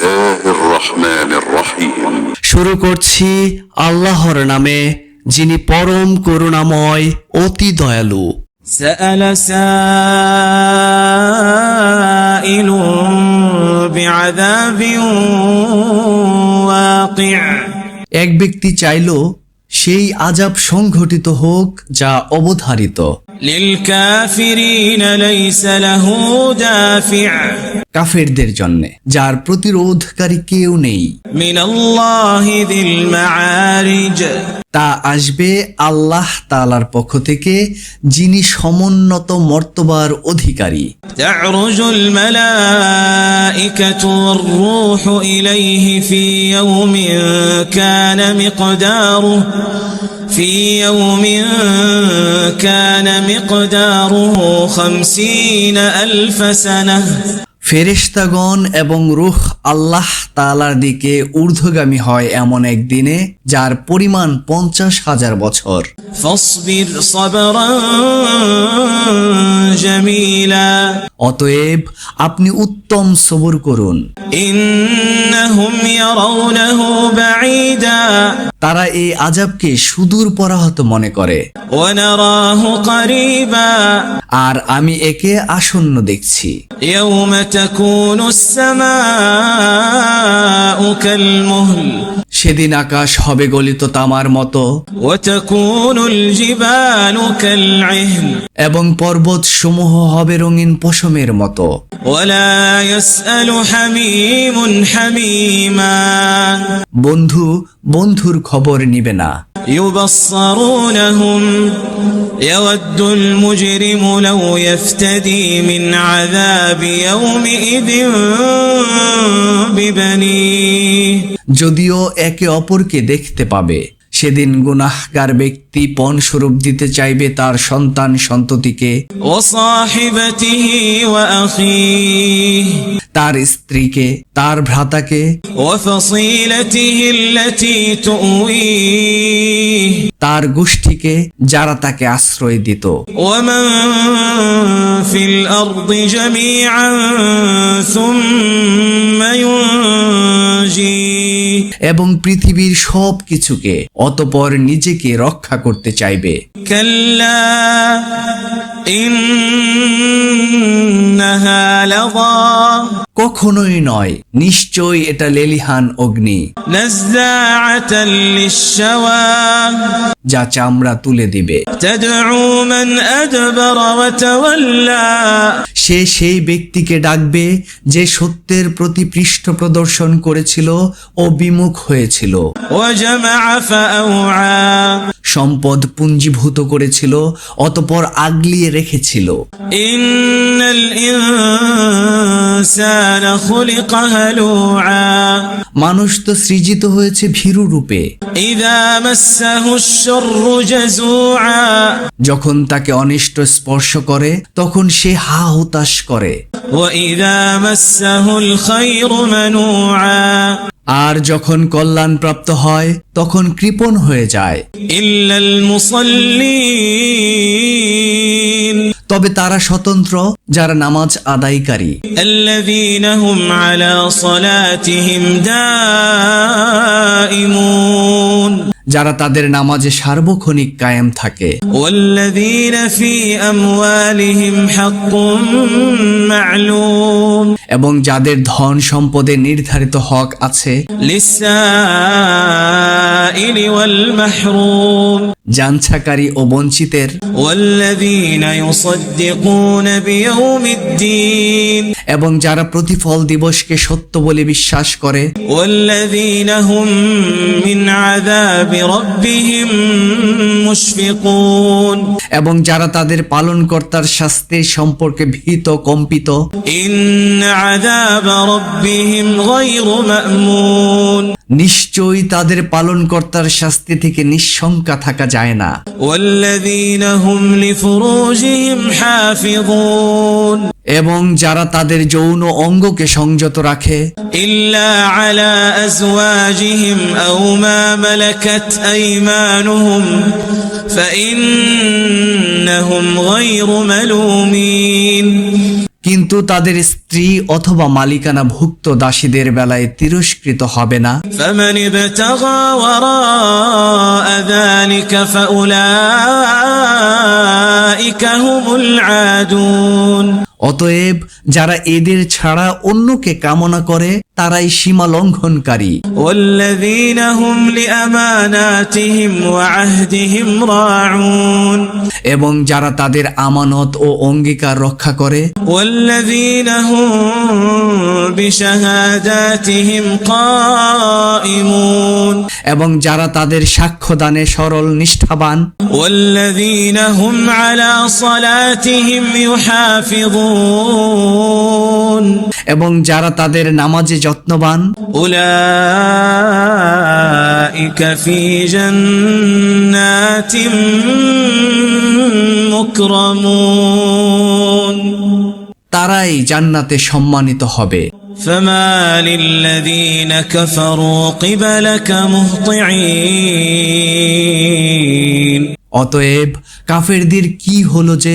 الله الرحمن الرحيم শুরু করছি আল্লাহর নামে যিনি পরম করুণাময় অতি দয়ালু سأل سائل بعذاب واقع এক ব্যক্তি চাইল সেই আজাব সংঘটিত হোক যা অবধারিত কাফেরদের জন্য যার প্রতিরোধকারী কেউ নেই। তা আসবে আল্লাহ তালার পক্ষ থেকে যিনি সমুন্নত মর্তবার অধিকারী। ইলাইহি ফি ইয়াউমিন في يوم كان مقداره خمسين ألف سنة. ফেরেশতাগণ এবং রুখ আল্লাহ তালার দিকে ঊর্ধ্বগামী হয় এমন এক দিনে যার পরিমাণ পঞ্চাশ হাজার বছর। অতএব আপনি উত্তম সবর করুন। তারা এই আজাবকে সুদূর পরাহত মনে করে। আর আমি একে আসন্ন দেখছি। تكون السماء كالمهل সেদিন আকাশ হবে গলিত তামার মতো وتكون الجبال كالعهن এবং পর্বত সমূহ হবে রঙিন পশমের মতো ولا يسأل حميم حميما বন্ধু বন্ধুর খবর নিবে না يبصرونهم يود المجرم لو يفتدي من عذاب يومئذ ببنيه যদিও একে অপরকে দেখতে পাবে সেদিন গুনাহগার ব্যক্তি পণ স্বরূপ দিতে চাইবে তার সন্তান সন্ততিকে وصاحبته وأخيه তার স্ত্রীকে তার ভ্রাতাকে وفصيلته التي تؤويه তার গোষ্ঠীকে যারা তাকে আশ্রয় দিত ومن في الأرض جميعا ثم ينجيه এবং পৃথিবীর সব কিছুকে অতপর নিজেকে রক্ষা করতে চাইবে। কখনোই নয় নিশ্চয় এটা লেলিহান অগ্নি। যা চামড়া তুলে দিবে। সে সেই ব্যক্তিকে ডাকবে যে সত্যের প্রতি পৃষ্ঠ প্রদর্শন করেছিল ও বিমুখ হয়েছিল। সম্পদ পুঞ্জীভূত করেছিল অতপর আগলিয়ে রেখেছিল। মানুষ তো সৃজিত হয়েছে ভীরু রূপে। যখন তাকে অনিষ্ট স্পর্শ করে তখন সে হা হতাশ করে। আর যখন কল্যাণ প্রাপ্ত হয় তখন কৃপণ হয়ে যায়। ইল্লাল মুসল্লি তবে তারা স্বতন্ত্র যারা নামাজ আদায়কারী। যারা তাদের নামাজে সার্বক্ষণিক কায়েম থাকে। এবং যাদের ধন সম্পদে নির্ধারিত হক আছে। জানছাকারী ও বঞ্চিতের। এবং যারা প্রতিফল দিবসকে সত্য বলে বিশ্বাস করে। এবং যারা তাদের পালনকর্তার শাস্তির সম্পর্কে ভীত কম্পিত। নিশ্চয়ই তাদের পালন কর্তার শাস্তি থেকে নিঃশঙ্কা থাকা যায় না। এবং যারা তাদের তাদের যৌন অঙ্গকে সংযত রাখে। কিন্তু তাদের স্ত্রী অথবা মালিকানা ভুক্ত দাসীদের বেলায় তিরস্কৃত হবে না। فمن ابتغى وراء ذلك فأولئك هم العادون অতএব যারা এদের ছাড়া অন্যকে কামনা করে তারাই সীমা লঙ্ঘনকারী والذين هم لأماناتهم وعهدهم راعون এবং যারা তাদের আমানত ও অঙ্গীকার রক্ষা করে والذين هم بشهاداتهم قائمون এবং যারা তাদের সাক্ষ্যদানে সরল নিষ্ঠাবান والذين هم على صلاتهم يحافظون এবং যারা তাদের নামাজে যত্নবান أولئك في جنات مكرمون তারাই জান্নাতে সম্মানিত হবে فما للذين كفروا قبلك مهطعين অতএব কাফেরদের কি হলো যে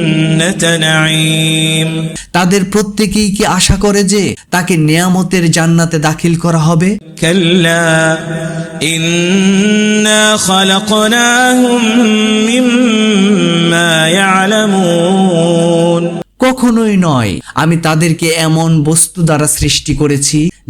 তাদের প্রত্যেকেই কি আশা করে যে তাকে নিয়ামতের জান্নাতে দাখিল করা হবে? কখনোই নয় আমি তাদেরকে এমন বস্তু দ্বারা সৃষ্টি করেছি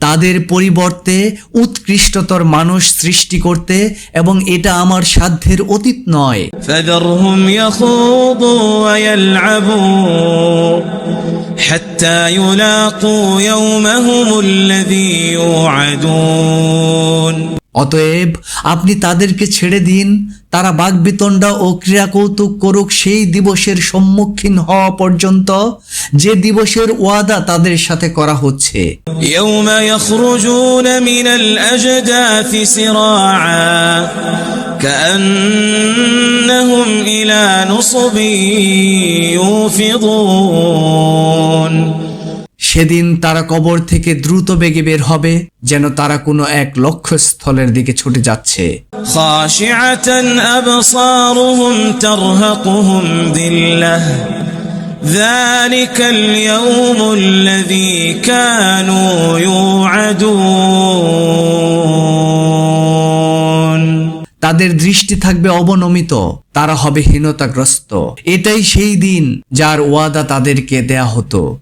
তাদের পরিবর্তে উৎকৃষ্টতর মানুষ সৃষ্টি করতে এবং এটা আমার সাধ্যের অতীত নয়। يخوضوا ويلعبوا حتى يلاقوا يومهم الذي يوعدون অতএব আপনি তাদেরকে ছেড়ে দিন তারা বাগবিতণ্ডা ও ক্রিয়াকৌতুক করুক সেই দিবসের সম্মুখীন হওয়া পর্যন্ত যে দিবসের ওয়াদা তাদের সাথে করা হচ্ছে يوم يخرجون من الأجداث سراعا كأنهم إلى نصب يوفضون সেদিন তারা কবর থেকে দ্রুত বেগে বের হবে যেন তারা কোনো এক লক্ষ্যস্থলের দিকে ছুটে যাচ্ছে। তাদের দৃষ্টি থাকবে অবনমিত তারা হবে হীনতাগ্রস্ত। এটাই সেই দিন যার ওয়াদা তাদেরকে দেয়া হতো।